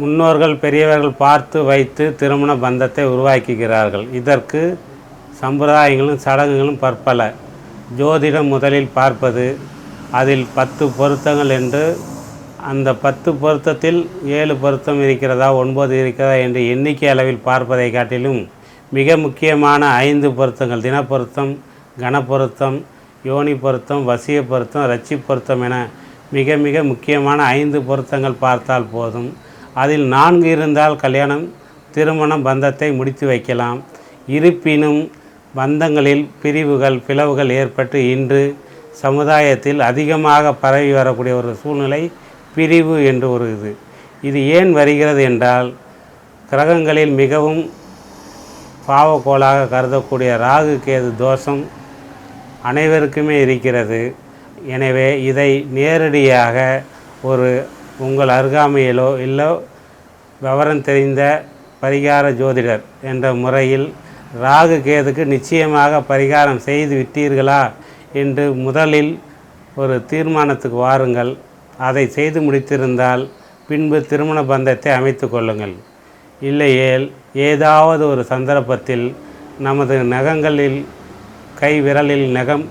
முன்னோர்கள் பெரியவர்கள் பார்த்து வைத்து திருமண பந்தத்தை உருவாக்குகிறார்கள். இதற்கு சம்பிரதாயங்களும் சடங்குகளும் பற்பல. ஜோதிடம் முதலில் பார்ப்பது அதில் பத்து பொருத்தங்கள் என்று அந்த பத்து பொருத்தத்தில் ஏழு பொருத்தம் இருக்கிறதா ஒன்பது இருக்கிறதா என்று எண்ணிக்கை அளவில் பார்ப்பதை காட்டிலும் மிக முக்கியமான ஐந்து பொருத்தங்கள் தினப்பொருத்தம் கணப்பொருத்தம் யோனி பொருத்தம் வசிய பொருத்தம் ரச்சி பொருத்தம் என மிக மிக முக்கியமான ஐந்து பொருத்தங்கள் பார்த்தால் போதும். அதில் நான்கு இருந்தால் கல்யாணம் திருமணம் பந்தத்தை முடித்து வைக்கலாம். இருப்பினும் பந்தங்களில் பிரிவுகள் பிளவுகள் ஏற்பட்டு இன்று சமுதாயத்தில் அதிகமாக பரவி வரக்கூடிய ஒரு சூழ்நிலை பிரிவு என்று ஒரு இது. இது ஏன் வருகிறது என்றால் கிரகங்களில் மிகவும் பாவக்கோளாக கருதக்கூடிய ராகு கேது தோஷம் அனைவருக்குமே இருக்கிறது. எனவே இதை நேரடியாக ஒரு உங்கள் அருகாமையிலோ இல்லை விவரம் தெரிந்த பரிகார ஜோதிடர் என்ற முறையில் ராகு கேதுக்கு நிச்சயமாக பரிகாரம் செய்து விட்டீர்களா என்று முதலில் ஒரு தீர்மானத்துக்கு வாருங்கள். அதை செய்து முடித்திருந்தால் பின்பு திருமண பந்தத்தை அமைத்து கொள்ளுங்கள். இல்லையேல் ஏதாவது ஒரு சந்தர்ப்பத்தில் நமது நகங்களில் கை விரலில் நகம்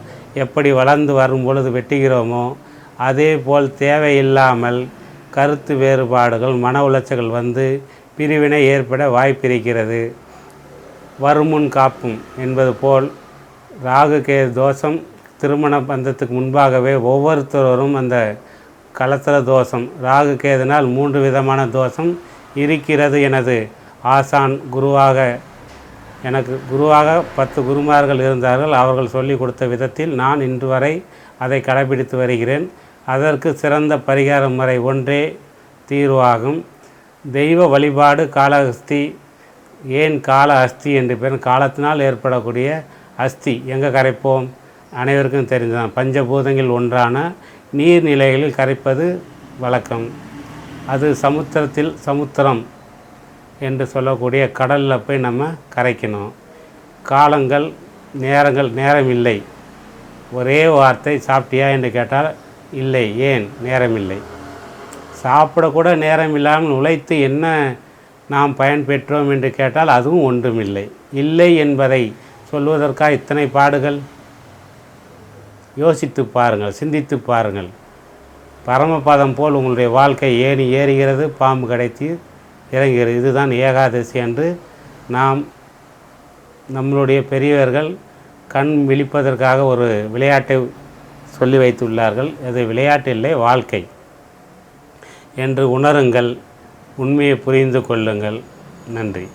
எப்படி வளர்ந்து வரும் பொழுது வெட்டுகிறோமோ அதே போல் தேவையில்லாமல் கருத்து வேறுபாடுகள் மன உளைச்சல்கள் வந்து பிரிவினை ஏற்பட வாய்ப்பிருக்கிறது. வருமுன் காப்பும் என்பது போல் ராகு கே தோஷம் திருமண பந்தத்துக்கு முன்பாகவே ஒவ்வொருத்தரும் அந்த கலத்திர தோஷம் ராகு கேதுனால் மூன்று விதமான தோஷம் இருக்கிறது எனது ஆசான் குருவாக எனக்கு குருவாக பத்து குருமார்கள் இருந்தார்கள். அவர்கள் சொல்லி கொடுத்த விதத்தில் நான் இன்று வரை அதை கடைபிடித்து வருகிறேன். அதற்கு சிறந்த பரிகார முறை ஒன்றே தீர்வாகும். தெய்வ வழிபாடு காளஹஸ்தி ஏன் கால அஸ்தி என்று பெயர் காலத்தினால் ஏற்படக்கூடிய அஸ்தி. எங்கே கரைப்போம்? அனைவருக்கும் தெரிஞ்சதான். பஞ்சபூதங்கள் ஒன்றான நீர்நிலைகளில் கரைப்பது வழக்கம். அது சமுத்திரத்தில் சமுத்திரம் என்று சொல்லக்கூடிய கடலில் போய் நம்ம கரைக்கணும். காலங்கள் நேரங்கள் நேரம் இல்லை ஒரே வார்த்தை சாப்பிட்டியா என்று கேட்டால் இல்லை ஏன்? நேரமில்லை. சாப்பிடக்கூட நேரம் இல்லாமல் உழைத்து என்ன நாம் பயன்பெற்றோம் என்று கேட்டால் அதுவும் ஒன்றுமில்லை. இல்லை என்பதை சொல்வதற்காக இத்தனை பாடுகள்? யோசித்து பாருங்கள் சிந்தித்து பாருங்கள். பரமபதம் போல் உங்களுடைய வாழ்க்கை ஏணி ஏறுகிறது பாம்பு கிடைத்து இறங்குகிறது. இதுதான் ஏகாதசி என்று நாம் நம்மளுடைய பெரியவர்கள் கண் விழிப்பதற்காக ஒரு விளையாட்டை சொல்லி வைத்துள்ளார்கள். அது விளையாட்டு இல்லை வாழ்க்கை. என்று உணருங்கள். உண்மையை புரிந்து கொள்ளுங்கள். நன்றி.